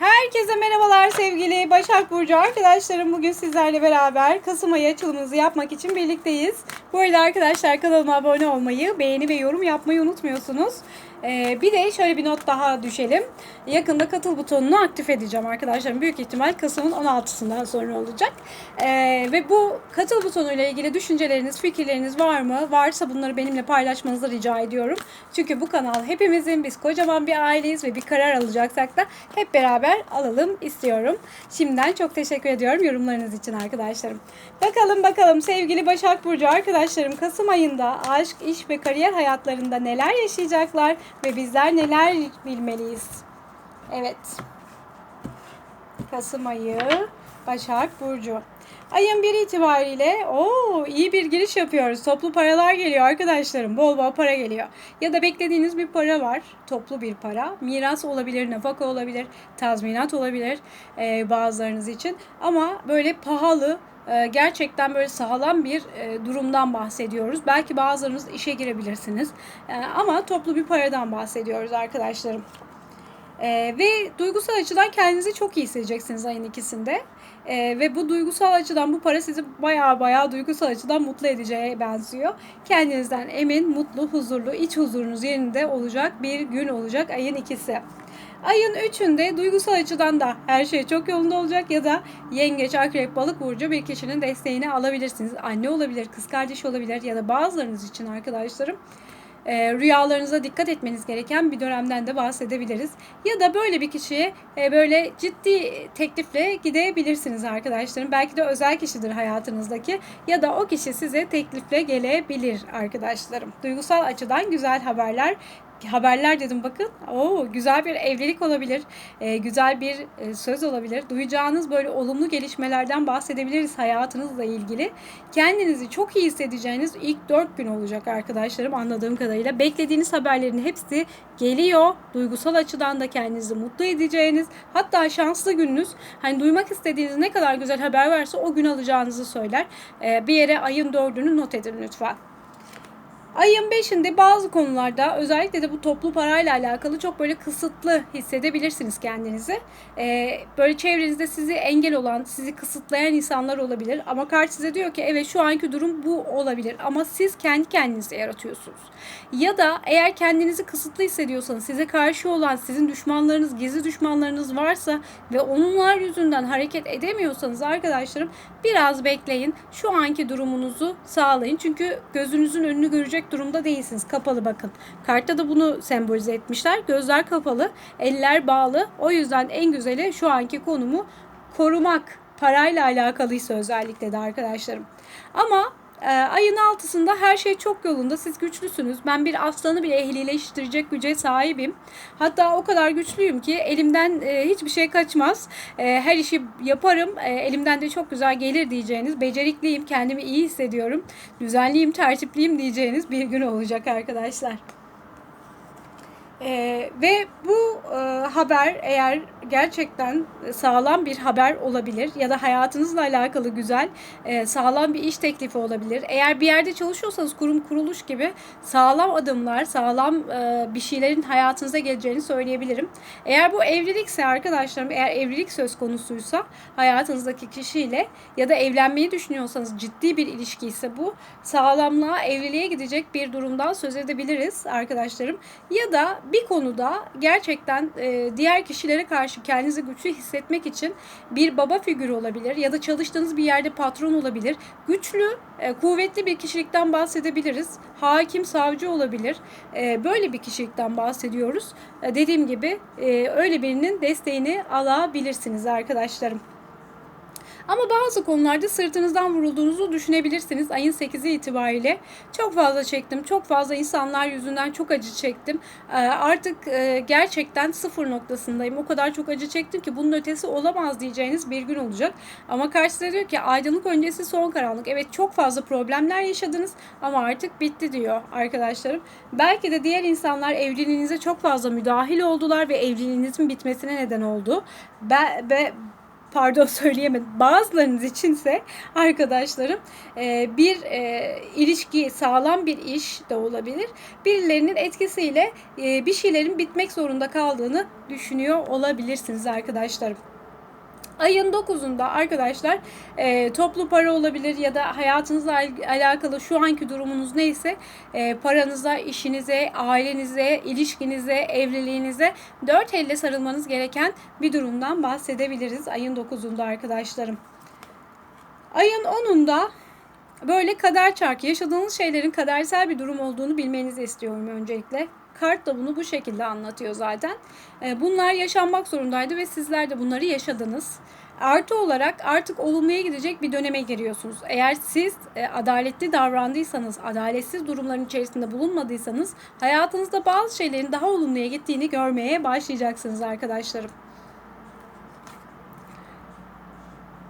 হ্যাঁ Herkese merhabalar sevgili Başak Burcu arkadaşlarım. Bugün sizlerle beraber Kasım ayı açılımımızı yapmak için birlikteyiz. Bu arada arkadaşlar kanalıma abone olmayı, beğeni ve yorum yapmayı unutmuyorsunuz. Ee, bir de şöyle bir not daha düşelim. Yakında katıl butonunu aktif edeceğim arkadaşlar. Büyük ihtimal Kasım'ın 16'sından sonra olacak. Ee, ve bu katıl butonuyla ilgili düşünceleriniz, fikirleriniz var mı? Varsa bunları benimle paylaşmanızı rica ediyorum. Çünkü bu kanal hepimizin, biz kocaman bir aileyiz ve bir karar alacaksak da hep beraber alalım istiyorum. Şimdiden çok teşekkür ediyorum yorumlarınız için arkadaşlarım. Bakalım bakalım sevgili Başak Burcu arkadaşlarım Kasım ayında aşk, iş ve kariyer hayatlarında neler yaşayacaklar ve bizler neler bilmeliyiz? Evet. Kasım ayı Başak Burcu. Ayın 1 itibariyle o iyi bir giriş yapıyoruz. Toplu paralar geliyor arkadaşlarım. Bol bol para geliyor. Ya da beklediğiniz bir para var. Toplu bir para. Miras olabilir, nafaka olabilir, tazminat olabilir e, bazılarınız için. Ama böyle pahalı, e, gerçekten böyle sağlam bir e, durumdan bahsediyoruz. Belki bazılarınız işe girebilirsiniz. E, ama toplu bir paradan bahsediyoruz arkadaşlarım. Ve duygusal açıdan kendinizi çok iyi hissedeceksiniz ayın ikisinde. Ee, ve bu duygusal açıdan bu para sizi baya baya duygusal açıdan mutlu edeceğe benziyor. Kendinizden emin, mutlu, huzurlu, iç huzurunuz yerinde olacak bir gün olacak ayın ikisi. Ayın üçünde duygusal açıdan da her şey çok yolunda olacak ya da yengeç, akrep, balık burcu bir kişinin desteğini alabilirsiniz. Anne olabilir, kız kardeş olabilir ya da bazılarınız için arkadaşlarım e, rüyalarınıza dikkat etmeniz gereken bir dönemden de bahsedebiliriz. Ya da böyle bir kişiye e, böyle ciddi teklifle gidebilirsiniz arkadaşlarım. Belki de özel kişidir hayatınızdaki ya da o kişi size teklifle gelebilir arkadaşlarım. Duygusal açıdan güzel haberler haberler dedim bakın. Oo güzel bir evlilik olabilir. E, güzel bir e, söz olabilir. Duyacağınız böyle olumlu gelişmelerden bahsedebiliriz hayatınızla ilgili. Kendinizi çok iyi hissedeceğiniz ilk 4 gün olacak arkadaşlarım anladığım kadarıyla. Beklediğiniz haberlerin hepsi geliyor. Duygusal açıdan da kendinizi mutlu edeceğiniz hatta şanslı gününüz. Hani duymak istediğiniz ne kadar güzel haber varsa o gün alacağınızı söyler. E, bir yere ayın 4'ünü not edin lütfen. Ayın 5'inde bazı konularda özellikle de bu toplu parayla alakalı çok böyle kısıtlı hissedebilirsiniz kendinizi. Ee, böyle çevrenizde sizi engel olan, sizi kısıtlayan insanlar olabilir. Ama karşı size diyor ki evet şu anki durum bu olabilir. Ama siz kendi kendinize yaratıyorsunuz. Ya da eğer kendinizi kısıtlı hissediyorsanız, size karşı olan sizin düşmanlarınız, gizli düşmanlarınız varsa ve onlar yüzünden hareket edemiyorsanız arkadaşlarım biraz bekleyin. Şu anki durumunuzu sağlayın. Çünkü gözünüzün önünü görecek durumda değilsiniz. Kapalı bakın. Kartta da bunu sembolize etmişler. Gözler kapalı, eller bağlı. O yüzden en güzeli şu anki konumu korumak. Parayla alakalıysa özellikle de arkadaşlarım. Ama ayın altısında her şey çok yolunda. Siz güçlüsünüz. Ben bir aslanı bile ehlileştirecek güce sahibim. Hatta o kadar güçlüyüm ki elimden e, hiçbir şey kaçmaz. E, her işi yaparım. E, elimden de çok güzel gelir diyeceğiniz. Becerikliyim. Kendimi iyi hissediyorum. Düzenliyim, tertipliyim diyeceğiniz bir gün olacak arkadaşlar. Ee, ve bu e, haber eğer gerçekten sağlam bir haber olabilir ya da hayatınızla alakalı güzel e, sağlam bir iş teklifi olabilir. Eğer bir yerde çalışıyorsanız kurum kuruluş gibi sağlam adımlar, sağlam e, bir şeylerin hayatınıza geleceğini söyleyebilirim. Eğer bu evlilikse arkadaşlarım, eğer evlilik söz konusuysa hayatınızdaki kişiyle ya da evlenmeyi düşünüyorsanız ciddi bir ilişki ise bu sağlamlığa, evliliğe gidecek bir durumdan söz edebiliriz arkadaşlarım. Ya da bir konuda gerçekten e, diğer kişilere karşı kendinizi güçlü hissetmek için bir baba figürü olabilir ya da çalıştığınız bir yerde patron olabilir. Güçlü, e, kuvvetli bir kişilikten bahsedebiliriz. Hakim, savcı olabilir. E, böyle bir kişilikten bahsediyoruz. E, dediğim gibi öyle birinin desteğini alabilirsiniz arkadaşlarım. Ama bazı konularda sırtınızdan vurulduğunuzu düşünebilirsiniz. Ayın 8'i itibariyle çok fazla çektim. Çok fazla insanlar yüzünden çok acı çektim. Ee, artık e, gerçekten sıfır noktasındayım. O kadar çok acı çektim ki bunun ötesi olamaz diyeceğiniz bir gün olacak. Ama karşısında diyor ki aydınlık öncesi son karanlık. Evet çok fazla problemler yaşadınız ama artık bitti diyor arkadaşlarım. Belki de diğer insanlar evliliğinize çok fazla müdahil oldular ve evliliğinizin bitmesine neden oldu. Be, be, pardon söyleyemedim. Bazılarınız içinse arkadaşlarım e, bir e, ilişki, sağlam bir iş de olabilir. Birilerinin etkisiyle e, bir şeylerin bitmek zorunda kaldığını düşünüyor olabilirsiniz arkadaşlarım. Ayın 9'unda arkadaşlar e, toplu para olabilir ya da hayatınızla al- alakalı şu anki durumunuz neyse e, paranıza, işinize, ailenize, ilişkinize, evliliğinize dört elle sarılmanız gereken bir durumdan bahsedebiliriz ayın 9'unda arkadaşlarım. Ayın 10'unda böyle kader çarkı yaşadığınız şeylerin kadersel bir durum olduğunu bilmenizi istiyorum öncelikle. Kart da bunu bu şekilde anlatıyor zaten. E, Bunlar yaşanmak zorundaydı ve sizler de bunları yaşadınız. Artı olarak artık olumluya gidecek bir döneme giriyorsunuz. Eğer siz e, adaletli davrandıysanız, adaletsiz durumların içerisinde bulunmadıysanız hayatınızda bazı şeylerin daha olumluya gittiğini görmeye başlayacaksınız arkadaşlarım.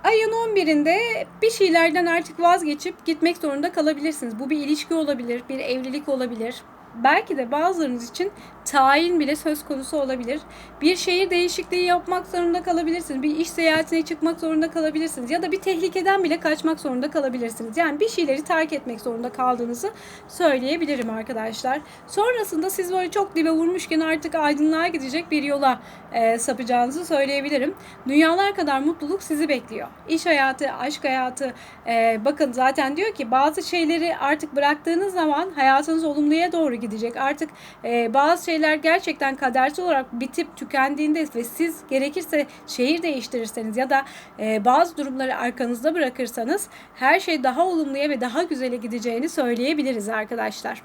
Ayın 11'inde bir şeylerden artık vazgeçip gitmek zorunda kalabilirsiniz. Bu bir ilişki olabilir, bir evlilik olabilir. Belki de bazılarınız için tayin bile söz konusu olabilir. Bir şehir değişikliği yapmak zorunda kalabilirsiniz. Bir iş seyahatine çıkmak zorunda kalabilirsiniz. Ya da bir tehlikeden bile kaçmak zorunda kalabilirsiniz. Yani bir şeyleri terk etmek zorunda kaldığınızı söyleyebilirim arkadaşlar. Sonrasında siz böyle çok dibe vurmuşken artık aydınlığa gidecek bir yola e, sapacağınızı söyleyebilirim. Dünyalar kadar mutluluk sizi bekliyor. İş hayatı, aşk hayatı. e, bakın zaten diyor ki bazı şeyleri artık bıraktığınız zaman hayatınız olumluya doğru gidecek. Artık e, bazı şeyler gerçekten kadersel olarak bitip tükendiğinde ve siz gerekirse şehir değiştirirseniz ya da e, bazı durumları arkanızda bırakırsanız her şey daha olumluya ve daha güzele gideceğini söyleyebiliriz arkadaşlar.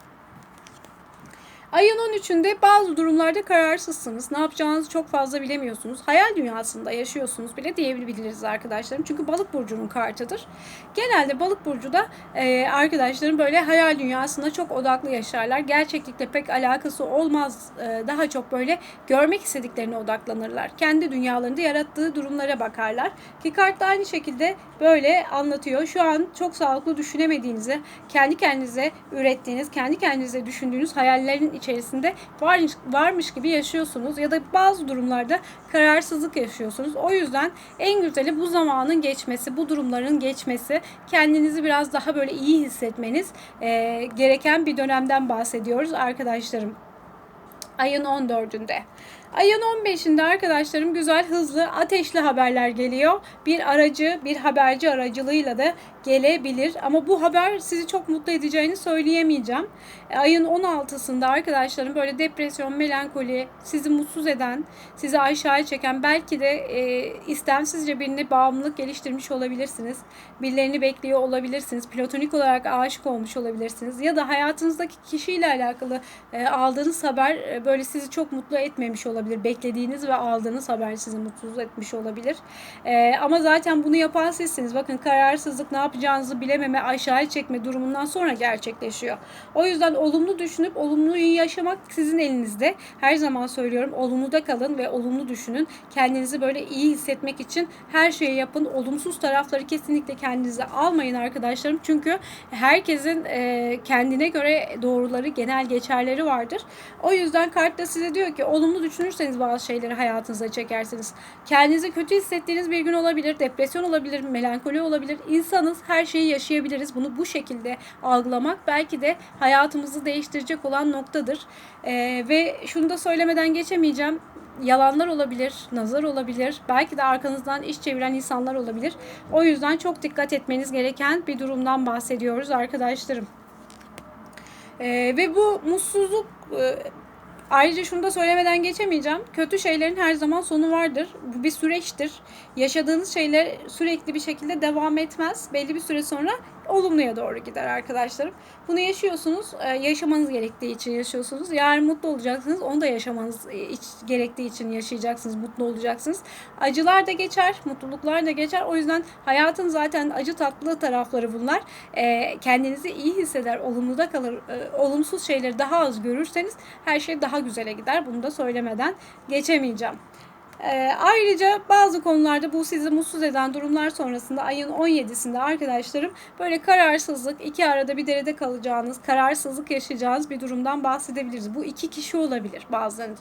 Ayın 13'ünde bazı durumlarda kararsızsınız. Ne yapacağınızı çok fazla bilemiyorsunuz. Hayal dünyasında yaşıyorsunuz bile diyebiliriz arkadaşlarım. Çünkü balık burcunun kartıdır. Genelde balık burcu da e, arkadaşlarım böyle hayal dünyasında çok odaklı yaşarlar. Gerçeklikle pek alakası olmaz. E, daha çok böyle görmek istediklerine odaklanırlar. Kendi dünyalarında yarattığı durumlara bakarlar. Ki kart da aynı şekilde böyle anlatıyor. Şu an çok sağlıklı düşünemediğinizi, kendi kendinize ürettiğiniz, kendi kendinize düşündüğünüz hayallerin içerisinde var, varmış gibi yaşıyorsunuz ya da bazı durumlarda kararsızlık yaşıyorsunuz. O yüzden en güzeli bu zamanın geçmesi, bu durumların geçmesi, kendinizi biraz daha böyle iyi hissetmeniz e, gereken bir dönemden bahsediyoruz arkadaşlarım. Ayın 14'ünde. Ayın 15'inde arkadaşlarım güzel hızlı ateşli haberler geliyor. Bir aracı, bir haberci aracılığıyla da gelebilir. Ama bu haber sizi çok mutlu edeceğini söyleyemeyeceğim. E, Ayın 16'sında arkadaşlarım böyle depresyon, melankoli, sizi mutsuz eden, sizi aşağıya çeken belki de e, istemsizce birine bağımlılık geliştirmiş olabilirsiniz. Birilerini bekliyor olabilirsiniz. Platonik olarak aşık olmuş olabilirsiniz. Ya da hayatınızdaki kişiyle alakalı e, aldığınız haber e, böyle sizi çok mutlu etmemiş olabilir. Beklediğiniz ve aldığınız haber sizi mutsuz etmiş olabilir. E, ama zaten bunu yapan sizsiniz. Bakın kararsızlık ne yapacağınızı bilememe, aşağıya çekme durumundan sonra gerçekleşiyor. O yüzden olumlu düşünüp olumluyu yaşamak sizin elinizde. Her zaman söylüyorum olumluda kalın ve olumlu düşünün. Kendinizi böyle iyi hissetmek için her şeyi yapın. Olumsuz tarafları kesinlikle kendinize almayın arkadaşlarım. Çünkü herkesin e, kendine göre doğruları, genel geçerleri vardır. O yüzden kart da size diyor ki olumlu düşünürseniz bazı şeyleri hayatınıza çekersiniz. Kendinizi kötü hissettiğiniz bir gün olabilir, depresyon olabilir, melankoli olabilir. İnsanız her şeyi yaşayabiliriz. Bunu bu şekilde algılamak belki de hayatımızı değiştirecek olan noktadır. Ee, ve şunu da söylemeden geçemeyeceğim. Yalanlar olabilir, nazar olabilir, belki de arkanızdan iş çeviren insanlar olabilir. O yüzden çok dikkat etmeniz gereken bir durumdan bahsediyoruz arkadaşlarım. Ee, ve bu mutsuzluk e, ayrıca şunu da söylemeden geçemeyeceğim. Kötü şeylerin her zaman sonu vardır. Bu bir süreçtir. Yaşadığınız şeyler sürekli bir şekilde devam etmez. Belli bir süre sonra olumluya doğru gider arkadaşlarım. Bunu yaşıyorsunuz. e, Yaşamanız gerektiği için yaşıyorsunuz. Yarın mutlu olacaksınız. Onu da yaşamanız e, gerektiği için yaşayacaksınız. Mutlu olacaksınız. Acılar da geçer. Mutluluklar da geçer. O yüzden hayatın zaten acı tatlı tarafları bunlar. E, Kendinizi iyi hisseder. Olumluda kalır. e, Olumsuz şeyleri daha az görürseniz her şey daha güzele gider. Bunu da söylemeden geçemeyeceğim. Ee, ayrıca bazı konularda bu sizi mutsuz eden durumlar sonrasında ayın 17'sinde arkadaşlarım böyle kararsızlık, iki arada bir derede kalacağınız, kararsızlık yaşayacağınız bir durumdan bahsedebiliriz. Bu iki kişi olabilir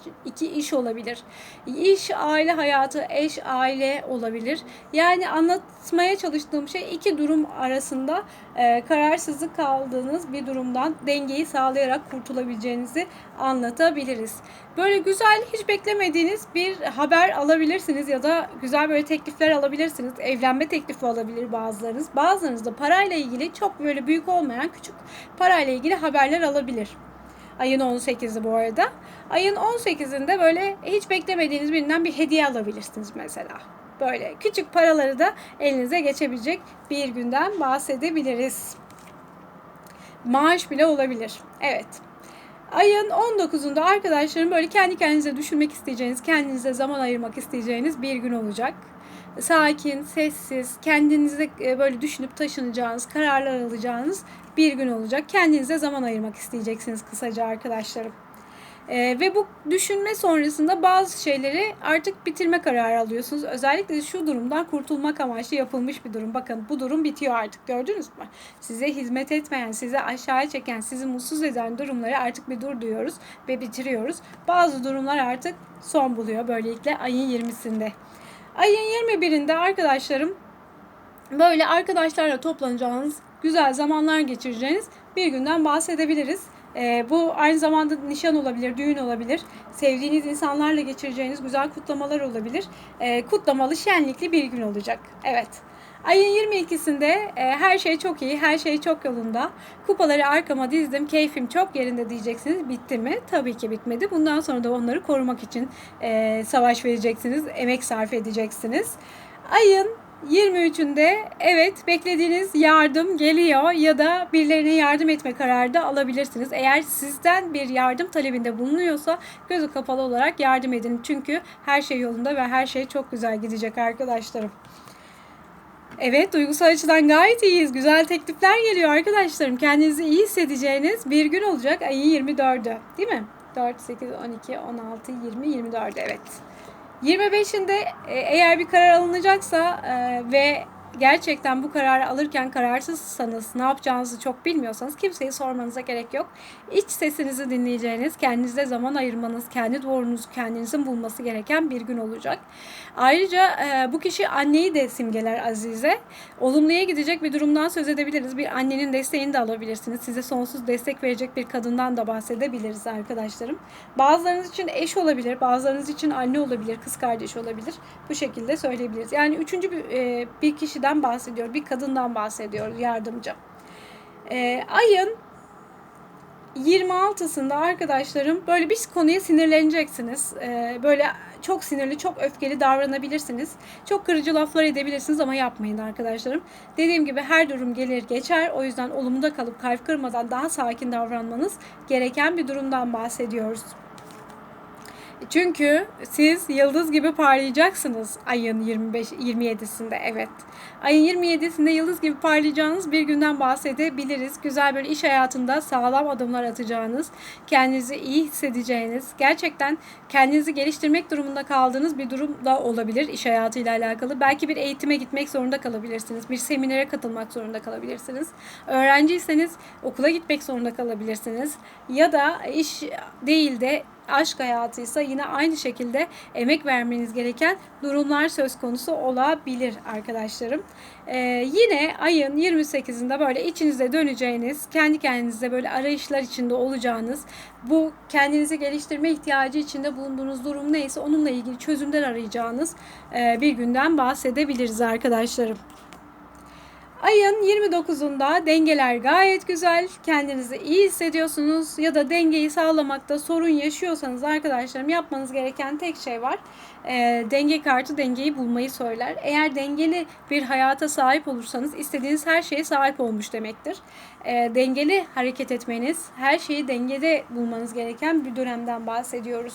için. iki iş olabilir. İş, aile hayatı, eş, aile olabilir. Yani anlatmaya çalıştığım şey iki durum arasında e, kararsızlık kaldığınız bir durumdan dengeyi sağlayarak kurtulabileceğinizi anlatabiliriz. Böyle güzel hiç beklemediğiniz bir haber alabilirsiniz ya da güzel böyle teklifler alabilirsiniz. Evlenme teklifi alabilir bazılarınız. Bazılarınız da parayla ilgili çok böyle büyük olmayan küçük parayla ilgili haberler alabilir. Ayın 18'i bu arada. Ayın 18'inde böyle hiç beklemediğiniz birinden bir hediye alabilirsiniz mesela. Böyle küçük paraları da elinize geçebilecek bir günden bahsedebiliriz. Maaş bile olabilir. Evet. Ayın 19'unda arkadaşlarım böyle kendi kendinize düşünmek isteyeceğiniz, kendinize zaman ayırmak isteyeceğiniz bir gün olacak. Sakin, sessiz, kendinize e, böyle düşünüp taşınacağınız, kararlar alacağınız bir gün olacak. Kendinize zaman ayırmak isteyeceksiniz kısaca arkadaşlarım. Ee, ve bu düşünme sonrasında bazı şeyleri artık bitirme kararı alıyorsunuz. Özellikle şu durumdan kurtulmak amaçlı yapılmış bir durum. Bakın bu durum bitiyor artık gördünüz mü? Size hizmet etmeyen, size aşağıya çeken, sizi mutsuz eden durumları artık bir dur diyoruz ve bitiriyoruz. Bazı durumlar artık son buluyor böylelikle ayın 20'sinde. Ayın 21'inde arkadaşlarım böyle arkadaşlarla toplanacağınız, güzel zamanlar geçireceğiniz bir günden bahsedebiliriz. E, bu aynı zamanda nişan olabilir, düğün olabilir. Sevdiğiniz insanlarla geçireceğiniz güzel kutlamalar olabilir. E, kutlamalı, şenlikli bir gün olacak. Evet. Ayın 22'sinde e, her şey çok iyi, her şey çok yolunda. Kupaları arkama dizdim, keyfim çok yerinde diyeceksiniz. Bitti mi? Tabii ki bitmedi. Bundan sonra da onları korumak için e, savaş vereceksiniz, emek sarf edeceksiniz. Ayın 23'ünde evet beklediğiniz yardım geliyor ya da birilerine yardım etme kararı da alabilirsiniz. Eğer sizden bir yardım talebinde bulunuyorsa gözü kapalı olarak yardım edin. Çünkü her şey yolunda ve her şey çok güzel gidecek arkadaşlarım. Evet duygusal açıdan gayet iyiyiz. Güzel teklifler geliyor arkadaşlarım. Kendinizi iyi hissedeceğiniz bir gün olacak ayın 24'ü değil mi? 4, 8, 12, 16, 20, 24 evet. 25'inde e, eğer bir karar alınacaksa e, ve gerçekten bu kararı alırken kararsızsanız, ne yapacağınızı çok bilmiyorsanız kimseyi sormanıza gerek yok. İç sesinizi dinleyeceğiniz, kendinize zaman ayırmanız, kendi doğrunuzu kendinizin bulması gereken bir gün olacak. Ayrıca e, bu kişi anneyi de simgeler Azize. Olumluya gidecek bir durumdan söz edebiliriz. Bir annenin desteğini de alabilirsiniz. Size sonsuz destek verecek bir kadından da bahsedebiliriz arkadaşlarım. Bazılarınız için eş olabilir, bazılarınız için anne olabilir, kız kardeş olabilir. Bu şekilde söyleyebiliriz. Yani üçüncü bir, e, bir kişiden bahsediyor, bir kadından bahsediyor yardımcı. E, ayın 26'sında arkadaşlarım böyle bir konuya sinirleneceksiniz. Ee, böyle çok sinirli, çok öfkeli davranabilirsiniz. Çok kırıcı laflar edebilirsiniz ama yapmayın arkadaşlarım. Dediğim gibi her durum gelir geçer. O yüzden olumda kalıp kalp kırmadan daha sakin davranmanız gereken bir durumdan bahsediyoruz. Çünkü siz yıldız gibi parlayacaksınız ayın 25 27'sinde evet. Ayın 27'sinde yıldız gibi parlayacağınız bir günden bahsedebiliriz. Güzel bir iş hayatında sağlam adımlar atacağınız, kendinizi iyi hissedeceğiniz, gerçekten kendinizi geliştirmek durumunda kaldığınız bir durum da olabilir iş hayatıyla alakalı. Belki bir eğitime gitmek zorunda kalabilirsiniz. Bir seminere katılmak zorunda kalabilirsiniz. Öğrenciyseniz okula gitmek zorunda kalabilirsiniz. Ya da iş değil de aşk hayatıysa yine aynı şekilde emek vermeniz gereken durumlar söz konusu olabilir arkadaşlarım. Ee, yine ayın 28'inde böyle içinize döneceğiniz, kendi kendinize böyle arayışlar içinde olacağınız, bu kendinizi geliştirme ihtiyacı içinde bulunduğunuz durum neyse onunla ilgili çözümler arayacağınız e, bir günden bahsedebiliriz arkadaşlarım. Ayın 29'unda dengeler gayet güzel. Kendinizi iyi hissediyorsunuz ya da dengeyi sağlamakta sorun yaşıyorsanız arkadaşlarım yapmanız gereken tek şey var. E, denge kartı dengeyi bulmayı söyler. Eğer dengeli bir hayata sahip olursanız istediğiniz her şeye sahip olmuş demektir. E, dengeli hareket etmeniz, her şeyi dengede bulmanız gereken bir dönemden bahsediyoruz.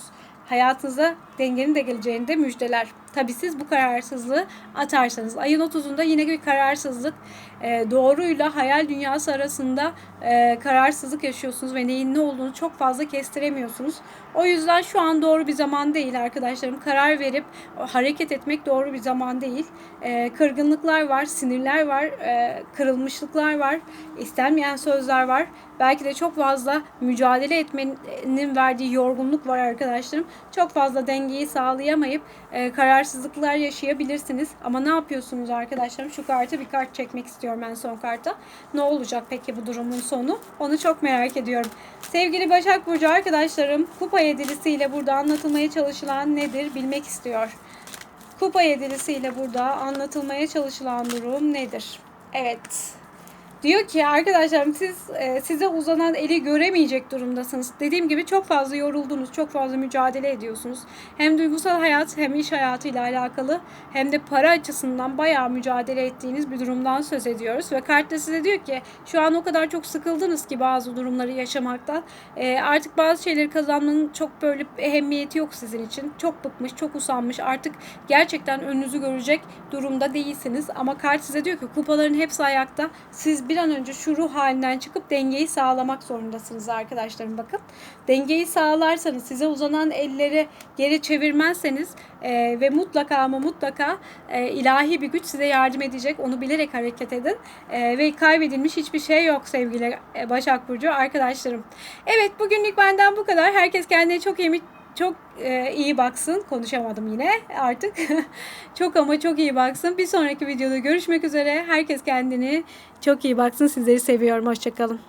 Hayatınıza dengenin de geleceğini de müjdeler. Tabii siz bu kararsızlığı atarsanız. Ayın 30'unda yine bir kararsızlık. e, doğruyla hayal dünyası arasında e, kararsızlık yaşıyorsunuz ve neyin ne olduğunu çok fazla kestiremiyorsunuz. O yüzden şu an doğru bir zaman değil arkadaşlarım. Karar verip hareket etmek doğru bir zaman değil. E, kırgınlıklar var, sinirler var, e, kırılmışlıklar var, istenmeyen sözler var. Belki de çok fazla mücadele etmenin verdiği yorgunluk var arkadaşlarım. Çok fazla dengeyi sağlayamayıp e, kararsızlıklar yaşayabilirsiniz. Ama ne yapıyorsunuz arkadaşlarım? Şu kartı bir kart çekmek istiyorum en son karta. Ne olacak peki bu durumun sonu? Onu çok merak ediyorum. Sevgili Başak Burcu arkadaşlarım, kupa yedilisiyle burada anlatılmaya çalışılan nedir bilmek istiyor. Kupa yedilisiyle burada anlatılmaya çalışılan durum nedir? Evet. Diyor ki arkadaşlarım siz e, size uzanan eli göremeyecek durumdasınız. Dediğim gibi çok fazla yoruldunuz, çok fazla mücadele ediyorsunuz. Hem duygusal hayat hem iş hayatıyla alakalı hem de para açısından bayağı mücadele ettiğiniz bir durumdan söz ediyoruz. Ve kart da size diyor ki şu an o kadar çok sıkıldınız ki bazı durumları yaşamaktan. E, artık bazı şeyleri kazanmanın çok böyle ehemmiyeti yok sizin için. Çok bıkmış, çok usanmış. Artık gerçekten önünüzü görecek durumda değilsiniz. Ama kart size diyor ki kupaların hepsi ayakta. Siz bir an önce şu ruh halinden çıkıp dengeyi sağlamak zorundasınız arkadaşlarım bakın. Dengeyi sağlarsanız size uzanan elleri geri çevirmezseniz e, ve mutlaka ama mutlaka e, ilahi bir güç size yardım edecek. Onu bilerek hareket edin. E, ve kaybedilmiş hiçbir şey yok sevgili e, Başak Burcu arkadaşlarım. Evet bugünlük benden bu kadar. Herkes kendine çok iyi çok e, iyi baksın. Konuşamadım yine artık. çok ama çok iyi baksın. Bir sonraki videoda görüşmek üzere. Herkes kendini çok iyi baksın. Sizleri seviyorum. Hoşçakalın.